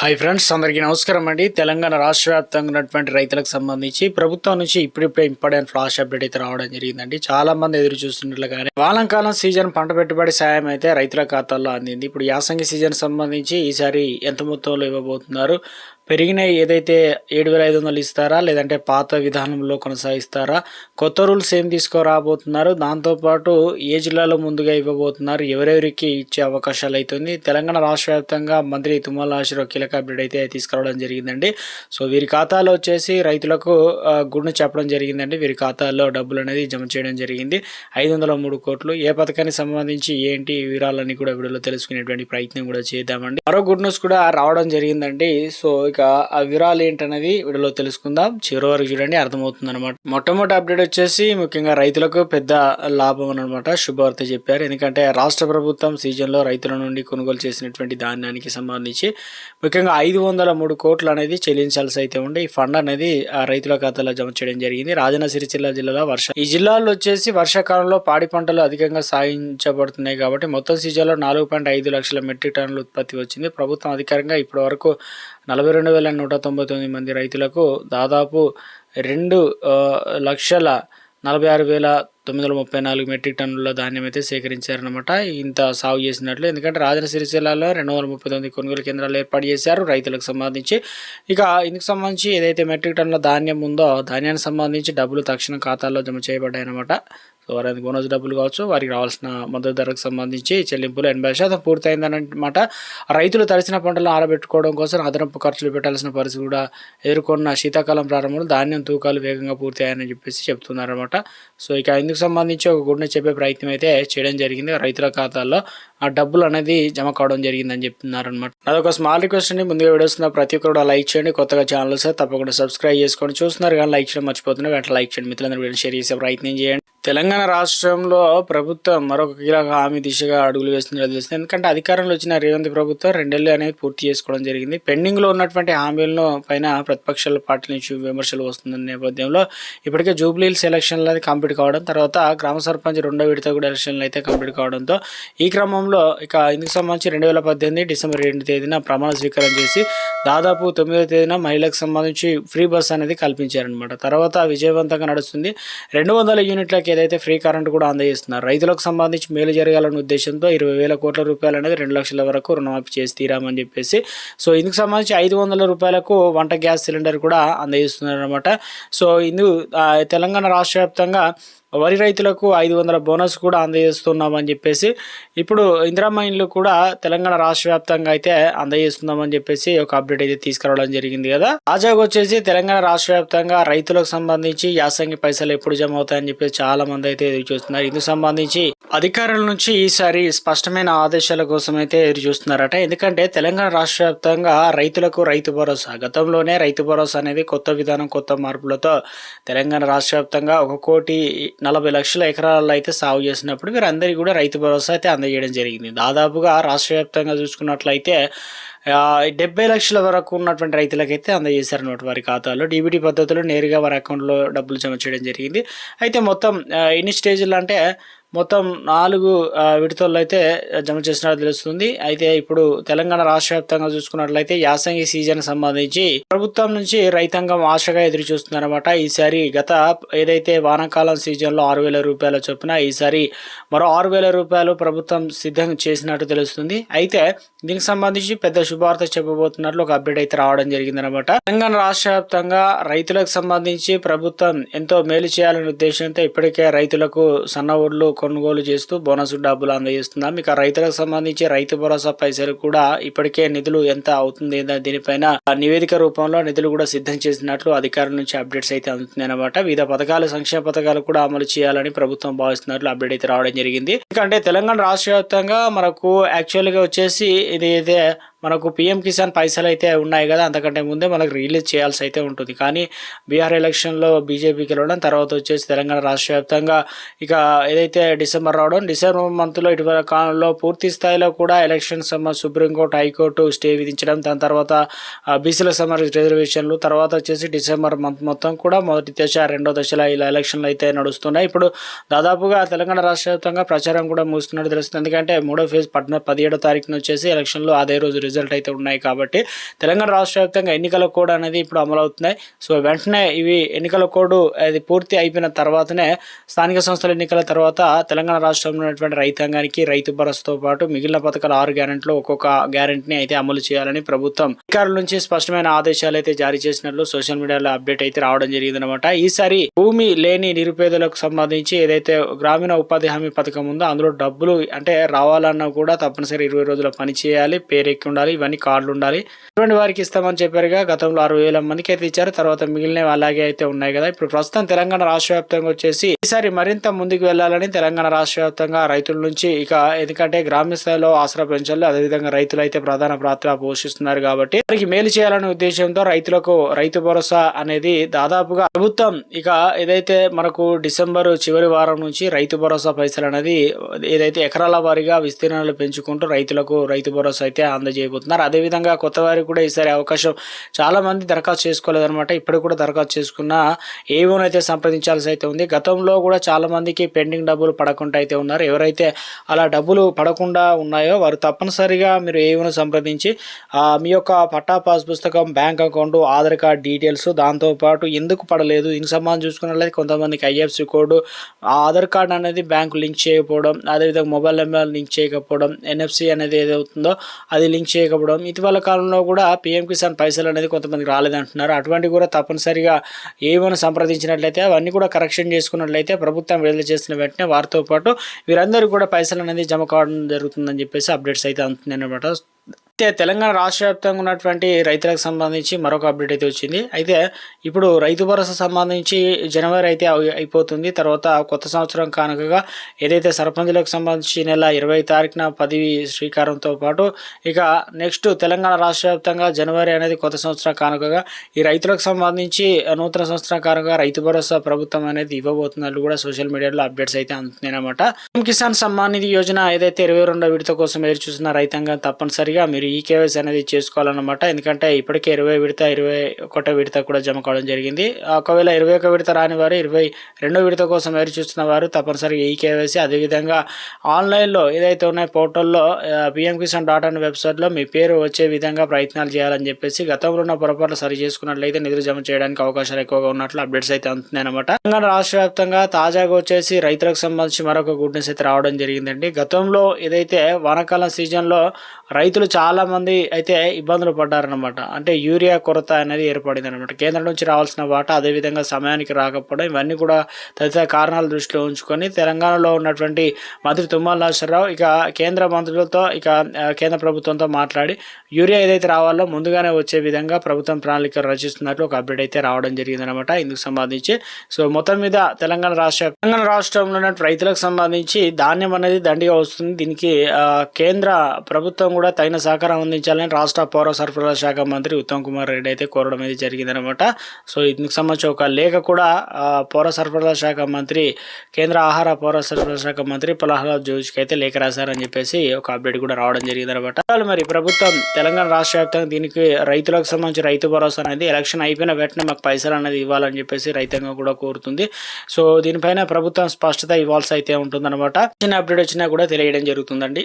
Hi friends అందరికీ నమస్కారం అండి. తెలంగాణ రాష్ట్ర వ్యాప్తంగా ఉన్నటువంటి రైతులకు సంబంధించి ప్రభుత్వం నుంచి ఇప్పుడిప్పుడే ఇంపార్టెంట్ ఫ్లాష్ అప్డేట్ అయితే రావడం జరిగిందండి. చాలా మంది ఎదురు చూస్తున్నట్లుగానే వాలంకాలం సీజన్ పంట పెట్టుబడి సాయం అయితే రైతుల ఖాతాల్లో అందింది. ఇప్పుడు యాసంగి సీజన్ సంబంధించి ఈసారి ఎంత మొత్తంలో ఇవ్వబోతున్నారు? పెరిగిన ఏదైతే ఏడు వేల ఐదు వందలు ఇస్తారా లేదంటే పాత విధానంలో కొనసాగిస్తారా కొత్త రూల్స్ ఏం తీసుకురాబోతున్నారు దాంతోపాటు ఏ జిల్లాలో ముందుగా ఇవ్వబోతున్నారు ఎవరెవరికి ఇచ్చే అవకాశాలు అవుతుంది తెలంగాణ రాష్ట్ర వ్యాప్తంగా మంత్రి తుమ్మల నాగేశ్వరరావు కీలక అప్డేట్ అయితే తీసుకురావడం జరిగిందండి. సో వీరి ఖాతాలో వచ్చేసి రైతులకు గుడ్ను చెప్పడం జరిగిందండి. వీరి ఖాతాల్లో డబ్బులు అనేది జమ చేయడం జరిగింది. ఐదు వందల మూడు కోట్లు. ఏ పథకానికి సంబంధించి ఏంటి వివరాలన్నీ కూడా వీడియోలో తెలుసుకునేటువంటి ప్రయత్నం కూడా చేద్దామండి. మరో గుడ్ న్యూస్ కూడా రావడం జరిగిందండి. సో ఇక ఆ వివరాలు ఏంటనేది వీడియోలో తెలుసుకుందాం. చివరి వరకు చూడండి అర్థమవుతుంది అనమాట మొట్టమొదటి అప్డేట్ వచ్చేసి ముఖ్యంగా రైతులకు పెద్ద లాభం అనమాట శుభవార్త చెప్పారు. ఎందుకంటే రాష్ట్ర ప్రభుత్వం సీజన్లో రైతుల నుండి కొనుగోలు చేసినటువంటి ధాన్యానికి సంబంధించి ముఖ్యంగా ఐదు వందల మూడు కోట్లు అనేది చెల్లించాల్సి అయితే ఉండే ఈ ఫండ్ అనేది ఆ రైతుల ఖాతాలో జమ చేయడం జరిగింది. రాజన్న సిరిసిల్ల జిల్లాలో వర్షం. ఈ జిల్లాలో వచ్చేసి వర్షాకాలంలో పాడి పంటలు అధికంగా సాగించబడుతున్నాయి కాబట్టి మొత్తం సీజన్లో నాలుగు పాయింట్ ఐదు లక్షల మెట్రిక్ టన్నుల ఉత్పత్తి వచ్చింది. ప్రభుత్వం అధికారంగా ఇప్పటి వరకు నలభై రెండు వేల నూట తొంభై తొమ్మిది మంది రైతులకు దాదాపు రెండు లక్షల నలభై ఆరు వేల తొమ్మిది వందల ముప్పై నాలుగు మెట్రిక్ టన్నుల ధాన్యం అయితే సేకరించారనమాట ఇంత సాగు చేసినట్లు. ఎందుకంటే రాజన సిరిసిల్లాలో రెండు వందల ముప్పై తొమ్మిది కొనుగోలు కేంద్రాలు ఏర్పాటు చేశారు రైతులకు సంబంధించి. ఇక ఇందుకు సంబంధించి ఏదైతే మెట్రిక్ టన్నుల ధాన్యం ఉందో ధాన్యానికి సంబంధించి డబ్బులు తక్షణ ఖాతాల్లో జమ చేయబడ్డాయి ఎవరైనా సో బోనస్ డబ్బులు కావచ్చు వారికి రావాల్సిన మద్దతు ధరకు సంబంధించి చెల్లింపులు ఎనభై శాతం పూర్తయిందనమాట రైతులు తడిసిన పంటలను ఆరబెట్టుకోవడం కోసం అదనపు ఖర్చులు పెట్టాల్సిన పరిస్థితి కూడా ఎదుర్కొన్న శీతాకాలం ప్రారంభంలో ధాన్యం తూకాలు వేగంగా పూర్తయ్యాయని చెప్పేసి చెప్తున్నారనమాట సో ఇక ఇందుకు సంబంధించి ఒక గుడిని చెప్పే ప్రయత్నం అయితే చేయడం జరిగింది. రైతుల ఖాతాల్లో ఆ డబ్బులు అనేది జమ కావడం జరిగిందని చెప్తున్నారనమాట అదొక స్మాల్ రిక్వెస్ట్ అండి. ముందుగా వీడియోస్ ప్రతి ఒక్కరు కూడా లైక్ చేయండి. కొత్తగా ఛానల్ సార్ తప్పకుండా సబ్స్క్రైబ్ చేసుకొని చూస్తున్నారు కానీ లైక్ చేయడం మర్చిపోతున్నారు. వెంటనే లైక్ చేయండి. మిత్రులందరూ షేర్ చేసే ప్రయత్నం చేయండి. తెలంగాణ రాష్ట్రంలో ప్రభుత్వం మరొక కీలక హామీ దిశగా అడుగులు వేస్తున్నట్లు తెలుస్తుంది ఎందుకంటే అధికారంలో వచ్చిన రేవంత్ ప్రభుత్వం రెండేళ్ళు అనేది పూర్తి చేసుకోవడం జరిగింది. పెండింగ్లో ఉన్నటువంటి హామీలను పైన ప్రతిపక్షాల పార్టీల నుంచి విమర్శలు వస్తున్న నేపథ్యంలో ఇప్పటికే జూబ్లీహిల్స్ ఎలక్షన్లు అనేది కంప్లీట్ కావడం తర్వాత గ్రామ సర్పంచ్ రెండో విడత కూడా ఎలక్షన్లు అయితే కంప్లీట్ కావడంతో ఈ క్రమంలో ఇక ఇందుకు సంబంధించి రెండు వేల పద్దెనిమిది డిసెంబర్ రెండు తేదీన ప్రమాణ స్వీకారం చేసి దాదాపు తొమ్మిదో తేదీన మహిళలకు సంబంధించి ఫ్రీ బస్ అనేది కల్పించారనమాట తర్వాత విజయవంతంగా నడుస్తుంది. రెండు వందల యూనిట్లకి ఏదైతే ఫ్రీ కరెంట్ కూడా అందజేస్తున్నారు రైతులకు సంబంధించి మేలు జరగాలన్న ఉద్దేశంతో ఇరవై వేల కోట్ల రూపాయలు అనేది రెండు లక్షల వరకు రుణమాఫీ చేసి తీరామని చెప్పేసి సో ఇందుకు సంబంధించి ఐదు వందల రూపాయలకు వంట గ్యాస్ సిలిండర్ కూడా అందజేస్తున్నారు అనమాట సో ఇందు తెలంగాణ రాష్ట్ర వ్యాప్తంగా వరి రైతులకు ఐదు వందల బోనస్ కూడా అందజేస్తున్నామని చెప్పేసి ఇప్పుడు ఇందిరా ఇండ్లు కూడా తెలంగాణ రాష్ట్ర వ్యాప్తంగా అయితే అందజేస్తున్నామని చెప్పేసి ఒక అప్డేట్ అయితే తీసుకురావడం జరిగింది కదా. తాజాగా వచ్చేసి తెలంగాణ రాష్ట్ర వ్యాప్తంగా రైతులకు సంబంధించి యాసంగి పైసలు ఎప్పుడు జమ అవుతాయని చెప్పేసి చాలా మంది అయితే ఎదురు చూస్తున్నారు. ఇందుకు సంబంధించి అధికారుల నుంచి ఈసారి స్పష్టమైన ఆదేశాల కోసం అయితే ఎదురు చూస్తున్నారట. ఎందుకంటే తెలంగాణ రాష్ట్ర వ్యాప్తంగా రైతులకు రైతు భరోసా గతంలోనే రైతు భరోసా అనేది కొత్త విధానం కొత్త మార్పులతో తెలంగాణ రాష్ట్ర వ్యాప్తంగా ఒక కోటి నలభై లక్షల ఎకరాల్లో అయితే సాగు చేసినప్పుడు వీరందరికీ కూడా రైతు భరోసా అయితే అందజేయడం జరిగింది. దాదాపుగా రాష్ట్ర వ్యాప్తంగా చూసుకున్నట్లయితే డెబ్బై లక్షల వరకు ఉన్నటువంటి రైతులకైతే అందజేశారన్నమాట వారి ఖాతాలో. డీబీటీ పద్ధతిలో నేరుగా వారి అకౌంట్లో డబ్బులు జమ చేయడం జరిగింది. అయితే మొత్తం ఎన్ని స్టేజ్లు అంటే మొత్తం నాలుగు ఆ, విడతల్లో అయితే జమ చేసినట్టు తెలుస్తుంది. అయితే ఇప్పుడు తెలంగాణ రాష్ట్ర వ్యాప్తంగా చూసుకున్నట్లయితే యాసంగి సీజన్ సంబంధించి ప్రభుత్వం నుంచి రైతాంగం ఆశగా ఎదురు చూస్తుందన్నమాట. ఈసారి గత ఏదైతే వానాకాలం సీజన్లో ఆరు వేల రూపాయల చొప్పున ఈసారి మరో ఆరు వేల రూపాయలు ప్రభుత్వం సిద్ధం చేసినట్టు తెలుస్తుంది. అయితే దీనికి సంబంధించి పెద్ద శుభార్త చెప్పబోతున్నట్లు ఒక అప్డేట్ అయితే రావడం జరిగిందనమాట తెలంగాణ రాష్ట్ర వ్యాప్తంగా రైతులకు సంబంధించి ప్రభుత్వం ఎంతో మేలు చేయాలనే ఉద్దేశంతో ఇప్పటికే రైతులకు సన్న ఒడ్లు కొనుగోలు చేస్తూ బోనస్ డబ్బులు అందజేస్తున్నాం ఇక రైతులకు సంబంధించి రైతు భరోసా పైసలు కూడా ఇప్పటికే నిధులు ఎంత అవుతుంది దీనిపైన నివేదిక రూపంలో నిధులు కూడా సిద్ధం చేసినట్లు అధికారుల నుంచి అప్డేట్స్ అయితే అందుతుంది అనమాట వివిధ పథకాలు సంక్షేమ పథకాలు కూడా అమలు చేయాలని ప్రభుత్వం భావిస్తున్నట్లు అప్డేట్ అయితే రావడం జరిగింది. ఎందుకంటే తెలంగాణ రాష్ట్ర వ్యాప్తంగా మనకు యాక్చువల్గా వచ్చేసి ఇది అయితే మనకు పిఎం కిసాన్ పైసలు అయితే ఉన్నాయి కదా అంతకంటే ముందే మనకు రిలీజ్ చేయాల్సి అయితే ఉంటుంది. కానీ బీహార్ ఎలక్షన్లో బీజేపీకి వెళ్ళడం తర్వాత వచ్చేసి తెలంగాణ రాష్ట్ర వ్యాప్తంగా ఇక ఏదైతే డిసెంబర్ రావడం డిసెంబర్ మంత్లో ఇటీవల కాలంలో పూర్తి స్థాయిలో కూడా ఎలక్షన్ సమ సుప్రీంకోర్టు హైకోర్టు స్టే విధించడం దాని తర్వాత బీసీల సమ్మర్ రిజర్వేషన్లు తర్వాత వచ్చేసి డిసెంబర్ మంత్ మొత్తం కూడా మొదటి దశ రెండో దశలో ఇలా ఎలక్షన్లు అయితే నడుస్తున్నాయి. ఇప్పుడు దాదాపుగా తెలంగాణ రాష్ట్ర వ్యాప్తంగా ప్రచారం కూడా ముగుస్తున్నట్టు తెలుస్తుంది. ఎందుకంటే మూడో ఫేజ్ పద్నా పదిహేడో తారీఖున వచ్చేసి ఎలక్షన్లు అదే రోజు రిజల్ట్ అయితే ఉన్నాయి కాబట్టి తెలంగాణ రాష్ట్ర వ్యాప్తంగా ఎన్నికల కోడ్ అనేది ఇప్పుడు అమలవుతున్నాయి. సో వెంటనే ఇవి ఎన్నికల కోడ్ అది పూర్తి అయిపోయిన తర్వాతనే స్థానిక సంస్థల ఎన్నికల తర్వాత తెలంగాణ రాష్ట్రంలో ఉన్నటువంటి రైతాంగానికి రైతు భరోసాతో పాటు మిగిలిన పథకాల ఆరు గ్యారెంట్లు ఒక్కొక్క గ్యారెంటీని అయితే అమలు చేయాలని ప్రభుత్వం అధికారుల నుంచి స్పష్టమైన ఆదేశాలు అయితే జారీ చేసినట్లు సోషల్ మీడియాలో అప్డేట్ అయితే రావడం జరిగిందనమాట ఈసారి భూమి లేని నిరుపేదలకు సంబంధించి ఏదైతే గ్రామీణ ఉపాధి హామీ పథకం ఉందో అందులో డబ్బులు అంటే రావాలన్నా కూడా తప్పనిసరి ఇరవై రోజుల పని చేయాలి. పేరెక్కి ఉండాలి ఇవన్నీ కార్డులు ఉండాలి. ఇటువంటి వారికి ఇస్తామని చెప్పారుగా. గతంలో అరవై వేల మందికి అయితే ఇచ్చారు. తర్వాత మిగిలినవి అలాగే అయితే ఉన్నాయి కదా. ఇప్పుడు ప్రస్తుతం తెలంగాణ రాష్ట్ర వ్యాప్తంగా వచ్చేసి ఈసారి మరింత ముందుకు వెళ్ళాలని తెలంగాణ రాష్ట్ర వ్యాప్తంగా రైతుల నుంచి ఇక ఎందుకంటే గ్రామ్య స్థాయిలో ఆసరా పెంచాలి అదేవిధంగా రైతులు అయితే ప్రధాన పాత్ర పోషిస్తున్నారు కాబట్టి వారికి మేలు చేయాలనే ఉద్దేశంతో రైతులకు రైతు భరోసా అనేది దాదాపుగా ప్రభుత్వం ఇక ఏదైతే మనకు డిసెంబర్ చివరి వారం నుంచి రైతు భరోసా పైసలు అనేది ఏదైతే ఎకరాల వారీగా విస్తీర్ణాలు పెంచుకుంటూ రైతులకు రైతు భరోసా అయితే అందజేయబోతున్నారు. అదేవిధంగా కొత్త వారికి కూడా ఈసారి అవకాశం చాలామంది దరఖాస్తు చేసుకోలేదనమాట ఇప్పుడు కూడా దరఖాస్తు చేసుకున్న ఏవోనైతే సంప్రదించాల్సి అయితే ఉంది. గతంలో కూడా చాలామందికి పెండింగ్ డబ్బులు పడకుండా అయితే ఉన్నారు. ఎవరైతే అలా డబ్బులు పడకుండా ఉన్నాయో వారు తప్పనిసరిగా మీరు ఏవోను సంప్రదించి మీ యొక్క పట్టా పాస్ పుస్తకం bank account Aadhaar card details దాంతోపాటు ఎందుకు పడలేదు దీనికి సంబంధించి చూసుకున్నట్లయితే కొంతమందికి ఐఎఫ్సి కోడ్ ఆధార్ కార్డ్ అనేది బ్యాంకు లింక్ చేయకపోవడం అదేవిధంగా మొబైల్ నెంబర్ లింక్ చేయకపోవడం ఎన్ఎఫ్సి అనేది ఏదవుతుందో అది లింక్ చేయకపోవడం ఇటీవల కాలంలో కూడా పిఎం కిసాన్ పైసలు అనేది కొంతమందికి రాలేదంటున్నారు అటువంటివి కూడా తప్పనిసరిగా ఏమైనా సంప్రదించినట్లయితే అవన్నీ కూడా కరెక్షన్ చేసుకున్నట్లయితే ప్రభుత్వం విడుదల చేసిన వెంటనే వారితో పాటు వీరందరూ కూడా పైసలు అనేది జమ కావడం జరుగుతుందని చెప్పేసి అప్డేట్స్ అయితే అందుతుంది అనమాట తెలంగాణ రాష్ట్ర వ్యాప్తంగా ఉన్నటువంటి రైతులకు సంబంధించి మరొక అప్డేట్ అయితే వచ్చింది. అయితే ఇప్పుడు రైతు భరోసా సంబంధించి జనవరి అయితే అయిపోతుంది. తర్వాత కొత్త సంవత్సరం కానుకగా ఏదైతే సర్పంచులకు సంబంధించి నెల ఇరవై తారీఖున పదవి శ్రీకారంతో పాటు ఇక నెక్స్ట్ తెలంగాణ రాష్ట్ర వ్యాప్తంగా జనవరి అనేది కొత్త సంవత్సరం కానుకగా ఈ రైతులకు సంబంధించి నూతన సంవత్సరం కానుకగా రైతు భరోసా ప్రభుత్వం అనేది ఇవ్వబోతున్నట్లు కూడా సోషల్ మీడియాలో అప్డేట్స్ అయితే అందుతున్నాయి అనమాట కిసాన్ సమ్మాన్ నిధి యోజన ఏదైతే ఇరవై రెండో విడత కోసం ఎదురు చూసిన రైతాంగం తప్పనిసరిగా మీరు ఈ కేవైసీ అనేది చేసుకోవాలన్నమాట. ఎందుకంటే ఇప్పటికే ఇరవై విడత ఇరవై ఒకటో విడత కూడా జమ కావడం జరిగింది. ఒకవేళ ఇరవై ఒక విడత రాని వారు ఇరవై రెండో విడత కోసం ఎదురు చూస్తున్న వారు తప్పనిసరిగా ఈ కేవైసీ అదేవిధంగా ఆన్లైన్లో ఏదైతే ఉన్నాయో పోర్టల్లో పిఎం కిసాన్ డాట్ అనే వెబ్సైట్లో మీ పేరు వచ్చే విధంగా ప్రయత్నాలు చేయాలని చెప్పేసి గతంలో ఉన్న పొరపాట్లు సరి చేసుకున్నట్లయితే నిధులు జమ చేయడానికి అవకాశాలు ఎక్కువగా ఉన్నట్లు అప్డేట్స్ అయితే అందుతున్నాయి అనమాట తెలంగాణ రాష్ట్ర వ్యాప్తంగా తాజాగా వచ్చేసి రైతులకు సంబంధించి మరొక గుడ్ న్యూస్ అయితే రావడం జరిగిందండి. గతంలో ఏదైతే వానాకాలం సీజన్లో రైతులు చాలా మంది అయితే ఇబ్బందులు పడ్డారనమాట అంటే యూరియా కొరత అనేది ఏర్పడింది అనమాట కేంద్రం నుంచి రావాల్సిన వాటా అదేవిధంగా సమయానికి రాకపోవడం ఇవన్నీ కూడా తదితర కారణాల దృష్టిలో ఉంచుకొని తెలంగాణలో ఉన్నటువంటి మంత్రి తుమ్మల నాగేశ్వరరావు ఇక కేంద్ర మంత్రులతో ఇక కేంద్ర ప్రభుత్వంతో మాట్లాడి యూరియా ఏదైతే రావాలో ముందుగానే వచ్చే విధంగా ప్రభుత్వం ప్రణాళిక రచిస్తున్నట్లు ఒక అప్డేట్ అయితే రావడం జరిగిందనమాట ఇందుకు సంబంధించి. సో మొత్తం మీద తెలంగాణ రాష్ట్ర తెలంగాణ రాష్ట్రంలో ఉన్న రైతులకు సంబంధించి ధాన్యం అనేది దండిగా వస్తుంది. దీనికి కేంద్ర ప్రభుత్వం కూడా తగిన సహకారం అందించాలని రాష్ట్ర పౌర సరఫరాల శాఖ మంత్రి ఉత్తమ్ కుమార్ రెడ్డి అయితే కోరడం అయితే జరిగిందనమాట సో ఇందుకు సంబంధించి ఒక లేఖ కూడా పౌర సరఫరాల శాఖ మంత్రి కేంద్ర ఆహార పౌర సరఫరాల శాఖ మంత్రి ప్రహ్లాద్ జోషికి అయితే లేఖ రాశారని చెప్పేసి ఒక అప్డేట్ కూడా రావడం జరిగిందనమాట వాళ్ళు మరి ప్రభుత్వం తెలంగాణ రాష్ట్ర వ్యాప్తంగా దీనికి రైతులకు సంబంధించి రైతు భరోసా అనేది ఎలక్షన్ అయిపోయిన వెంటనే మాకు పైసలు అనేది ఇవ్వాలని చెప్పేసి రైతాంగం కూడా కోరుతుంది. సో దీనిపైన ప్రభుత్వం స్పష్టత ఇవ్వాల్సి అయితే ఉంటుందన్నమాట. చిన్న అప్డేట్ వచ్చినా కూడా తెలియడం జరుగుతుందండి.